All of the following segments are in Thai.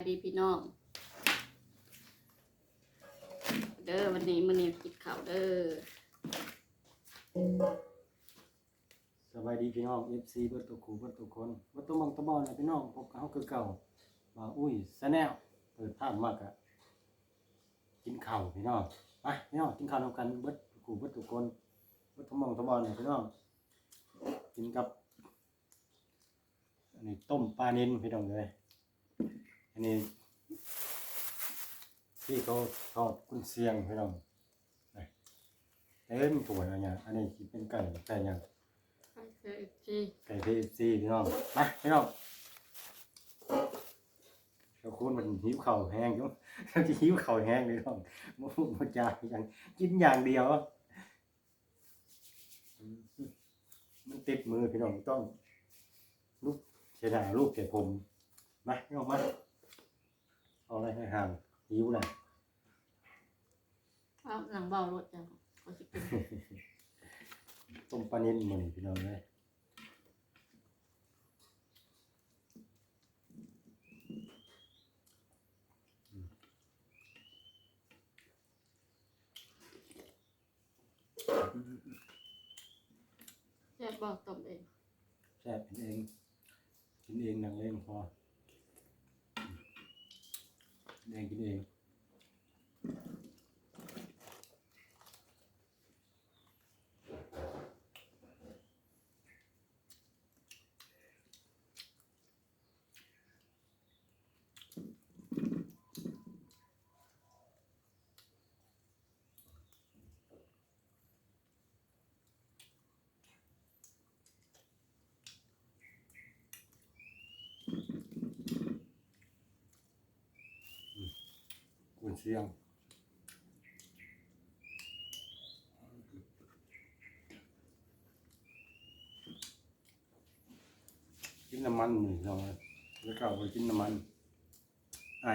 สวัสดีพี่น้อง เด้อวันนี้มื้อนี้กินข้าวเด้อสบายดีพี่น้อง FC เบิดตัวคูเบิดตัวคนเบิดตัวมังตะบอนนะพี่น้องพบกับเฮาคือเก่าว่าอุ้ยซะแนวเปิดภาพมากอะกินข้าวพี่น้องไปพี่น้องกินข้าวนำกันเบิดตัวคูเบิดตัวคนเบิดตัวมังตะบอนนะพี่น้องกินกับอันนี้ต้มปลานิลพี่น้องเลย อันนี้ที่เขาทอดกุนเชียงพี่น้องนี่เต็มถ้วยอะไรเงี้ยอันนี้สิเป็นไก่ไก่ยังไปเจออีกทีไก่พีซีพี่น้องมาพี่น้องเจ้าคุณมันหิวเข่าแห้งอยู่จะหิวเข่าแห้งเลยน้องมุกมุจาอย่างกินอย่างเดียวมันติดมือพี่น้องต้องลูกเสียดายลูกเก็บผมมาพี่น้องมา เอาอะไรให้ห่างหิวแหละเอาหนังเบารถจังเขาสิกินต้มปลาเน้นมือนี่พี่น้องเลย แซ่บบอกต้มเอง แซ่บกินเองกินเองนังเล่งพอ กิน เชียง กินน้ำมันหนึ่งเราแล้วก็ไปกินน้ำมัน ไอ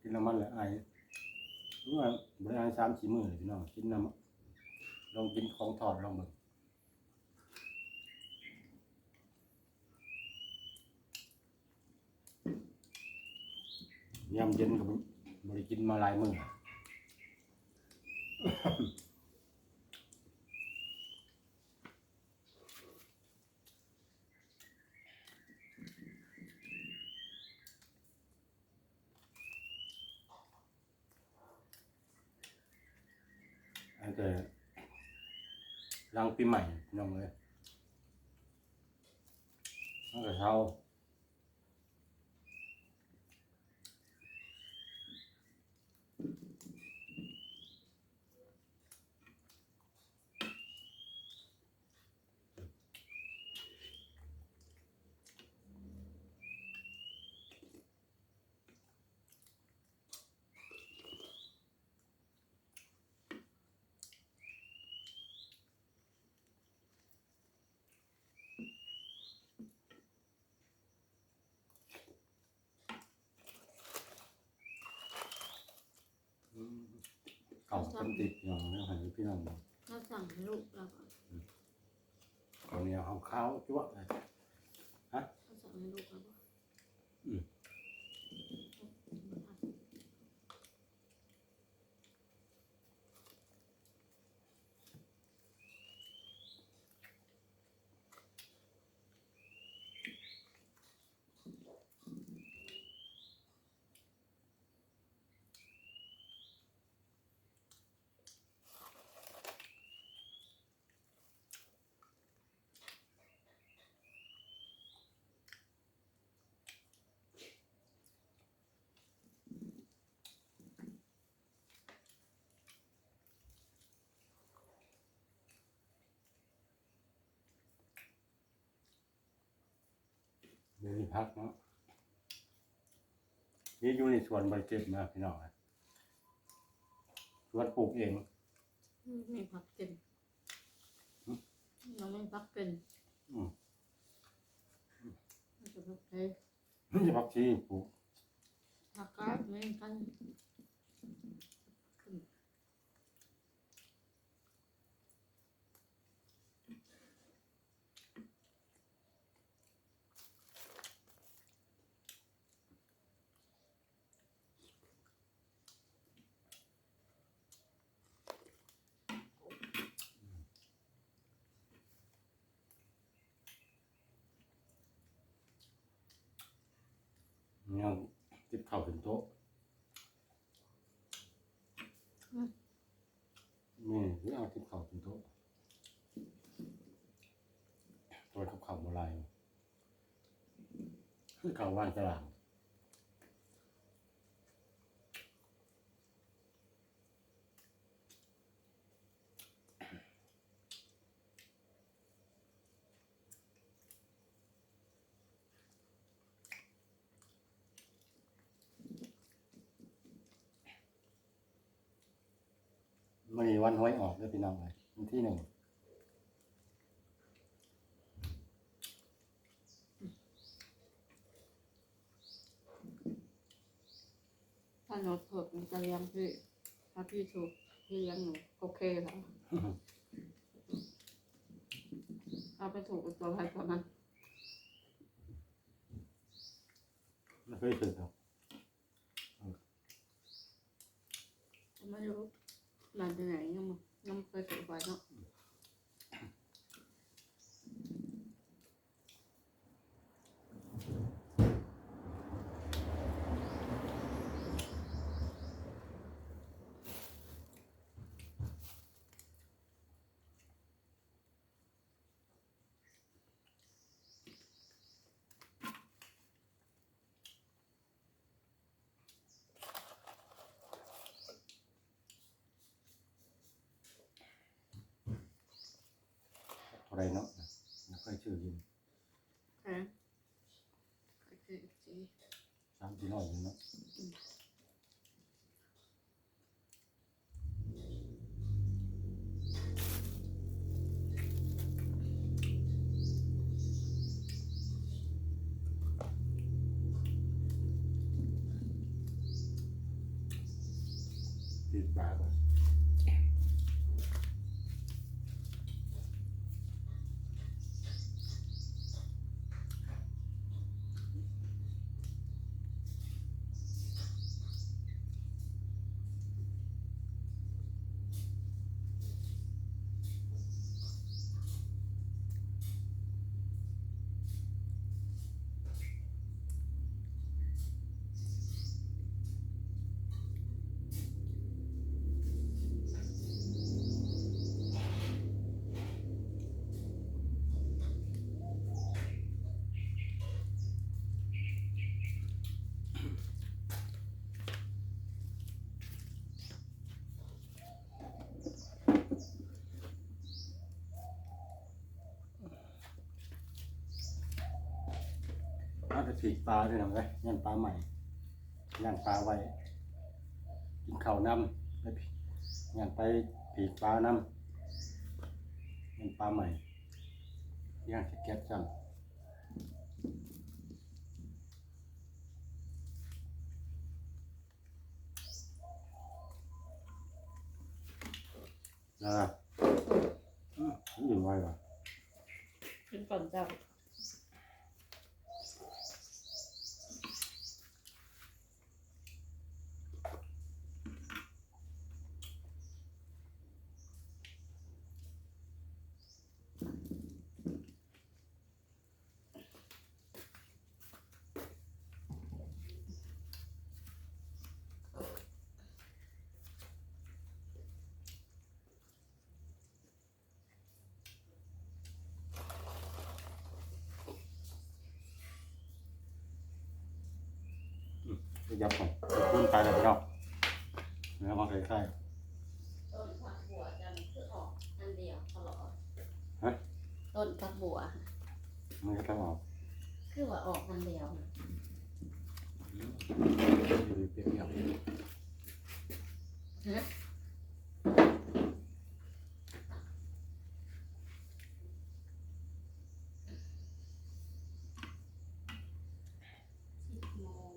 กินน้ำมันแหล้วไอรู้ว่าบริหารสามสี่มือเลยพี่น้อง กินน้ำลองกินของทอดลองเบิ่งยามเย็นก็บ บริกินมาหลายมืออันแต่หลังปีใหม่น้องเลยตั้งแต่เช้า เก่าต้นติดพี่น้องแล้วหันพี่น้องเราสั่งให้ลูกเราก่อนเอาเนี่ยเอาข้าวจ้วะเลยเราสั่งให้ลูกเราก่อนอืม เดี๋ยวนี้พักเนาะนี่อยู่ในสวนใบเก็บมาพี่น้องอะสวนปลูกเอง มีผักเต็มเราไม่พักเป็นอืมเราจะพักเฮ้ยนี่จะพักชีปลูกผักกาดไม่กัน เนี่ยจิบข้าวถึงโต๊ะนี่หรือเอาจิบข้าวถึงโต๊ะตัวกับข้าวโบราณคือข้าวว่างตลาง มันมีวันห้อยออกด้วยพี่น้องเลยวันที่หนึ่งถ้าหนูถูกหนูจะเลี้ยงพี่ถ้าพี่ถูกพี่เลี้ยงหนูโอเคแล้วเอาไปถูกกับตัวใครตัวมันไม่เคยถึงครับไม่รู้ หลานไปไหนยังไม่ยังไม่เคยถูกไว้เนาะ อะ ไรเนาะไม่เคยชื่อยินแพงโอเคจีสามสี่ร้อยยินเนาะ ผีกปลาด้วยนะเว้ยย่างปลาใหม่ย่างปลาไว้กินข้าวนำไปผีย่างไปผีกปลานำย่างปลาใหม่ย่างสเก็ตจังนะอืมอิ่มไว้ป่ะขึ้นก่อนเจ้า ยับของขึ้นไปแล้วพี่น้องเนื้อมาคล้าย ต้นผักบัวจะคือออกอันเดียวตลอด ๆฮะ ต้นผักบัว มันก็ต้องออกคือว่าออกอันเดียวเปรี้ยวฮะสิบโมง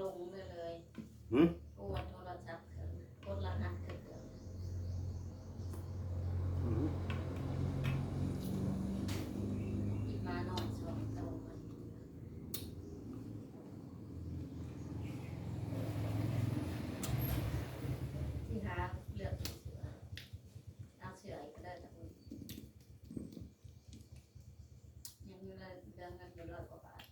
ลงไปเลย ๆหืม โอนโทรศัพท์เครื่องโอนรหัสเครื่อง หืม อีมานอนสองตัวที่หาเลือกเสือเอาเสืออีกก็ได้แต่คุณยังมีเรื่องเงินอยู่ร้อยกว่าบาท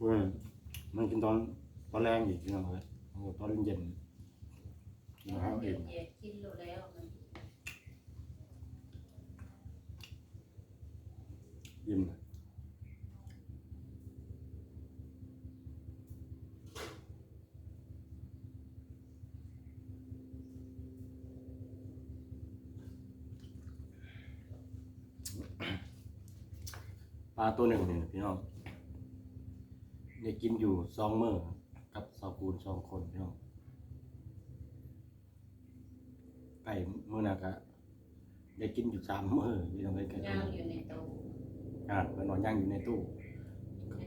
เว้ยมันกินตอนตอนแรงอีกพี่น้องเลยโอ้ตอนเย็นกินข้าวเอเดี๋ยวงเจ็ดกินแล้วแล้วมันยิ้มเลยปลาตัวหนึ่งเนี่ยพี่น้อง ได้กินอยู่สองมื้อกับสาวกูลสองคนพี่น้องไก่มื้อนั้นก็ได้กินอยู่สามมื้อพี่น้องเลยไก่ย่างอยู่ในตู้อ่าเพิ่นนอนย่างอยู่ในตู้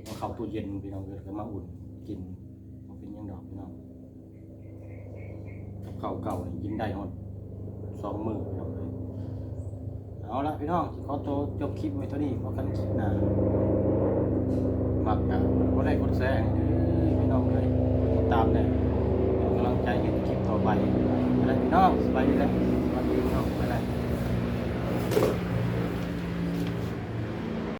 เอาเข้าตู้เย็นพี่น้องเกิดก็มาอุ่นกินบ่เป็นหยังดอกพี่น้องกับข้าวเก่านี่กินได้ฮอดสองมื้อพี่น้องเลยเอาละพี่น้องสิขอตัวจบคลิปไว้เท่านี้พอกันคลิปหน้า มักนะก็ได้คนแซงไพี่น้องเลยติดตามเนี่ยกำลังใจเห็นคลิปต่อไปอะไรพี่น้องสบายดีเลยสวัสดีพี่น้องไปเลย